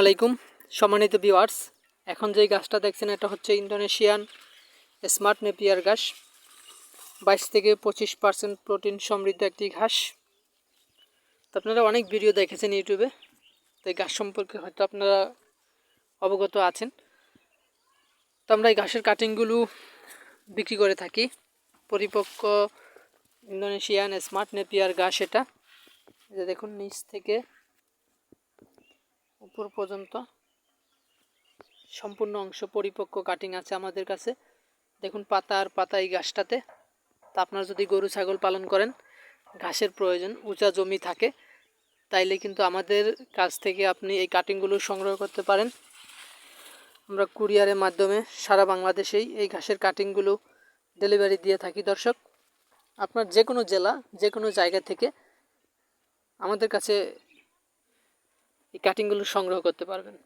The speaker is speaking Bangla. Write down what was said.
আলাইকুম। সম্মানিত ভিউয়ার্স, এখন যেই গাছটা দেখছেন এটা হচ্ছে ইন্দোনেশিয়ান স্মার্ট নেপিয়ার ঘাস বাইশ থেকে পঁচিশ পার্সেন্ট প্রোটিন সমৃদ্ধ একটি ঘাস। তো আপনারা অনেক ভিডিও দেখেছেন ইউটিউবে, তো এই ঘাস সম্পর্কে হয়তো আপনারা অবগত আছেন। তো আমরা এই ঘাসের কাটিংগুলো বিক্রি করে থাকি। পরিপক্ক ইন্দোনেশিয়ান স্মার্ট নেপিয়ার ঘাস এটা। যে দেখুন, নিচ থেকে উপর পর্যন্ত। সম্পূর্ণ অংশ পরিপক্ক কাটিং আছে আমাদের কাছে। দেখুন পাতা আর পাতা এই গাছটাতে। তা আপনার যদি গরু, ছাগল পালন করেন, ঘাসের প্রয়োজন, উঁচা জমি থাকে, তাইলে কিন্তু আমাদের কাছ থেকে আপনি এই কাটিংগুলো সংগ্রহ করতে পারেন। আমরা কুরিয়ারের মাধ্যমে সারা বাংলাদেশেই এই ঘাসের কাটিংগুলো ডেলিভারি দিয়ে থাকি। দর্শক, আপনার যে কোনো জেলা যে কোনো জায়গা থেকে আমাদের কাছে এই কাটিংগুলো সংগ্রহ করতে পারবেন।